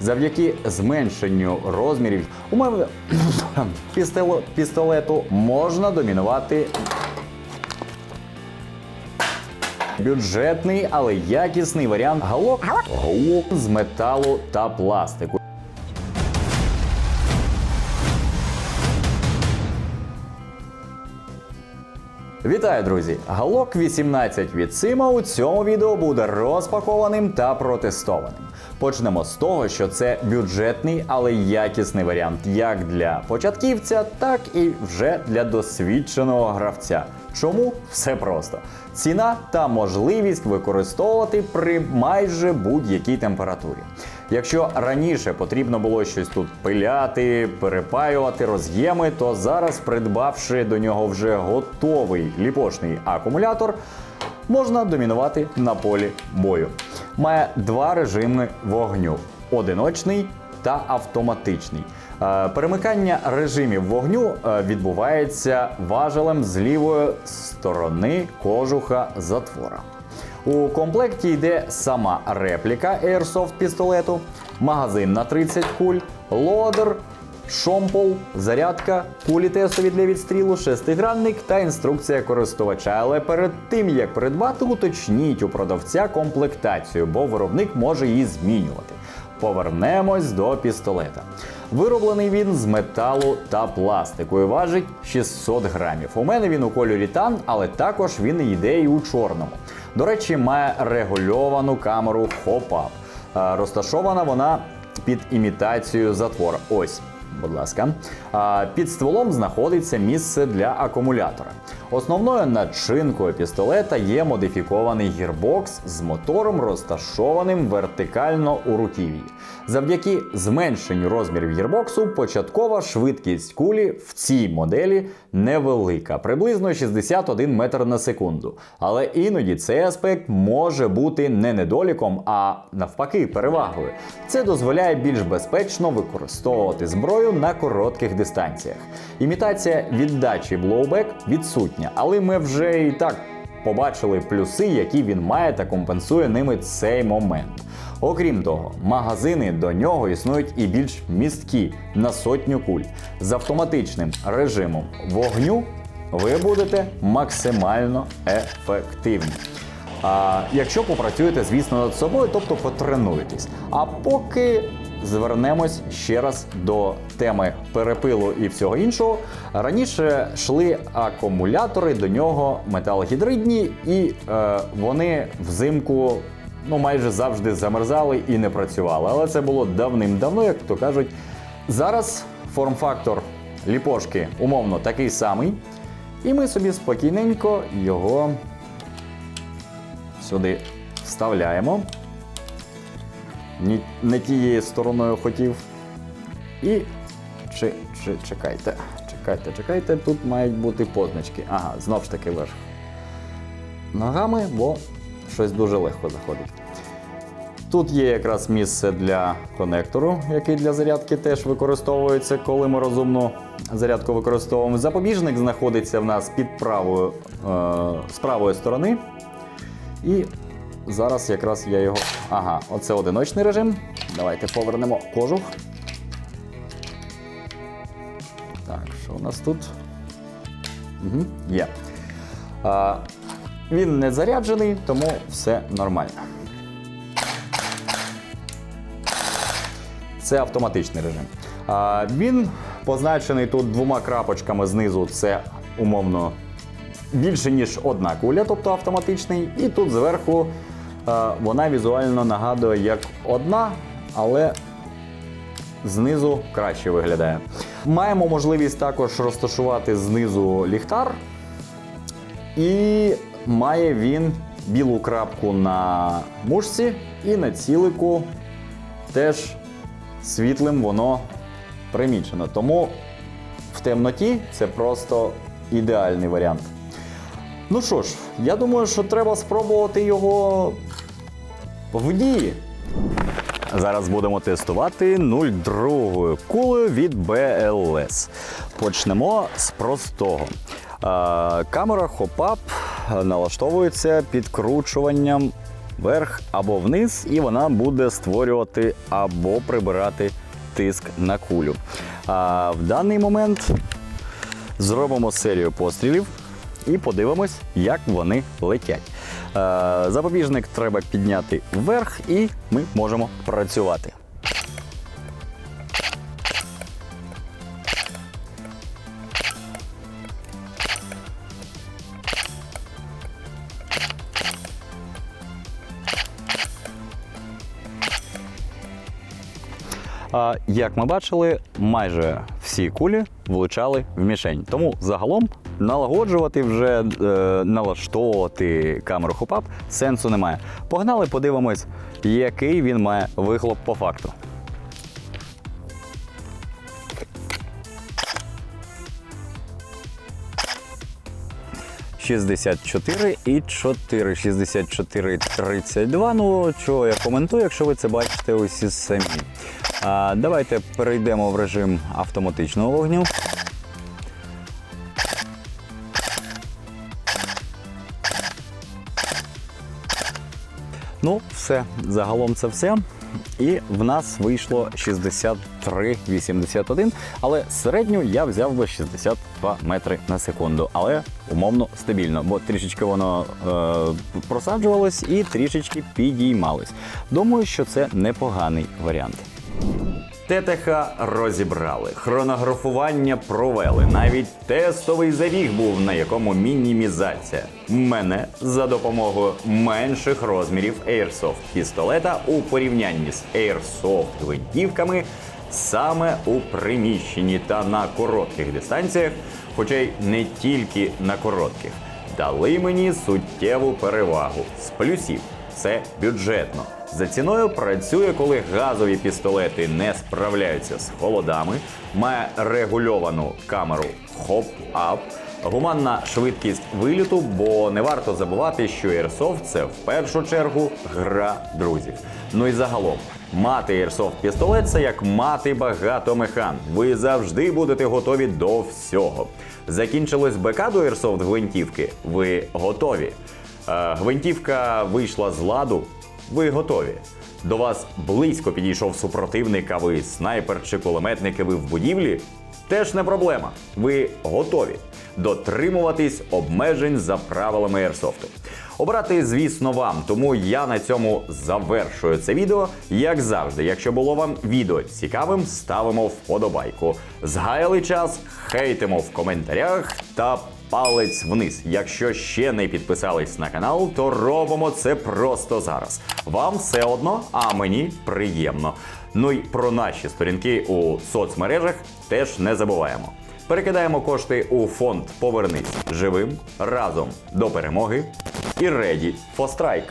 Завдяки зменшенню розмірів у мене пістоло- пістолету можна домінувати бюджетний, але якісний варіант галок, галок з металу та пластику. Вітаю, друзі! Галок 18 від Сима у цьому відео буде розпакованим та протестованим. Почнемо з того, що це бюджетний, але якісний варіант як для початківця, так і вже для досвідченого гравця. Чому все просто? Ціна та можливість використовувати при майже будь-якій температурі. Якщо раніше потрібно було щось тут пиляти, перепаювати роз'єми, то зараз, придбавши до нього вже готовий ліпошний акумулятор, можна домінувати на полі бою. Має два режими вогню: одиночний та автоматичний. Е, Перемикання режимів вогню е, відбувається важелем з лівої сторони кожуха затвора. У комплекті йде сама репліка Airsoft пістолету, магазин на 30 куль, лодер, шомпол, зарядка, кулі тестові для відстрілу, шестигранник та інструкція користувача. Але перед тим як придбати, уточніть у продавця комплектацію, бо виробник може її змінювати. Повернемось до пістолета. Вироблений він з металу та пластику і важить 600 грамів. У мене він у кольорі тан, але також він йде і у чорному. До речі, має регульовану камеру хоп-ап. Е, Розташована вона під імітацією затвора. Ось. Будь ласка, під стволом знаходиться місце для акумулятора. Основною начинкою пістолета є модифікований гірбокс з мотором, розташованим вертикально у руків'ї. Завдяки зменшенню розмірів гірбоксу початкова швидкість кулі в цій моделі невелика, приблизно 61 метр на секунду. Але іноді цей аспект може бути не недоліком, а навпаки, перевагою. Це дозволяє більш безпечно використовувати зброю на коротких дистанціях. Імітація віддачі блоубек відсутня, але ми вже і так побачили плюси, які він має та компенсує ними цей момент. Окрім того, магазини до нього існують і більш місткі на сотню куль. З автоматичним режимом вогню ви будете максимально ефективні. А якщо попрацюєте, звісно, над собою, тобто потренуєтесь. А поки звернемось ще раз до теми перепилу і всього іншого. Раніше йшли акумулятори, до нього металогідридні, і е, вони взимку ну, майже завжди замерзали і не працювали. Але це було давним-давно, як то кажуть. Зараз форм-фактор ліпошки умовно такий самий. І ми собі спокійненько його сюди вставляємо. Не тією стороною хотів. І чи, чи, чекайте, чекайте, чекайте, тут мають бути позначки. Ага, знов ж таки верх. Ногами, бо щось дуже легко заходить. Тут є якраз місце для конектору, який для зарядки теж використовується, коли ми розумну зарядку використовуємо. Запобіжник знаходиться в нас під правою, е, з правої сторони. І зараз якраз я його. Ага, оце одиночний режим. Давайте повернемо кожух. Так, що у нас тут? Угу, є. А, він не заряджений, тому все нормально. Це автоматичний режим. А, він позначений тут двома крапочками знизу. Це умовно більше, ніж одна куля, тобто автоматичний. І тут зверху е, вона візуально нагадує як одна, але знизу краще виглядає. Маємо можливість також розташувати знизу ліхтар. І має він білу крапку на мушці і на цілику теж світлим воно примічено. Тому в темноті це просто ідеальний варіант. Ну що ж, я думаю, що треба спробувати його в дії. Зараз будемо тестувати 0,2 кулею від BLS. Почнемо з простого. Камера хоп-ап налаштовується підкручуванням вверх або вниз, і вона буде створювати або прибирати тиск на кулю. А в даний момент зробимо серію пострілів і подивимось, як вони летять. Е, Запобіжник треба підняти вверх, і ми можемо працювати. Як ми бачили, майже всі кулі влучали в мішень. Тому загалом налагоджувати вже е, налаштовувати камеру хопап сенсу немає. Погнали, подивимось, який він має вихлоп по факту. Шістдесят чотири і 4, 64, 32. Ну, чого я коментую, якщо ви це бачите усі самі. А, давайте перейдемо в режим автоматичного вогню. Ну, все, загалом це все. І в нас вийшло 63,81, але середню я взяв би 62 метри на секунду, але умовно стабільно, бо трішечки воно е, просаджувалось і трішечки підіймалось. Думаю, що це непоганий варіант. ТТХ розібрали, хронографування провели. Навіть тестовий забіг був, на якому мінімізація. Мене за допомогою менших розмірів Airsoft пістолета у порівнянні з Airsoft гвинтівками саме у приміщенні та на коротких дистанціях, хоча й не тільки на коротких, дали мені суттєву перевагу з плюсів. Це бюджетно. За ціною працює, коли газові пістолети не справляються з холодами, має регульовану камеру хоп-ап, гуманна швидкість виліту, бо не варто забувати, що Airsoft – це в першу чергу гра друзів. Ну і загалом, мати Airsoft пістолет це як мати багато механ. Ви завжди будете готові до всього. Закінчилось БК до Airsoft гвинтівки. Ви готові. Е, Гвинтівка вийшла з ладу. Ви готові. До вас близько підійшов супротивник, а ви снайпер чи кулеметник, і ви в будівлі. Теж не проблема. Ви готові дотримуватись обмежень за правилами Airsoft. Обрати, звісно, вам, тому я на цьому завершую це відео. Як завжди, якщо було вам відео цікавим, ставимо вподобайку. Згаяли час, хейтимо в коментарях та палець вниз. Якщо ще не підписались на канал, то робимо це просто зараз. Вам все одно, а мені приємно. Ну і про наші сторінки у соцмережах теж не забуваємо. Перекидаємо кошти у фонд Повернись живим разом до перемоги і Ready for Strike.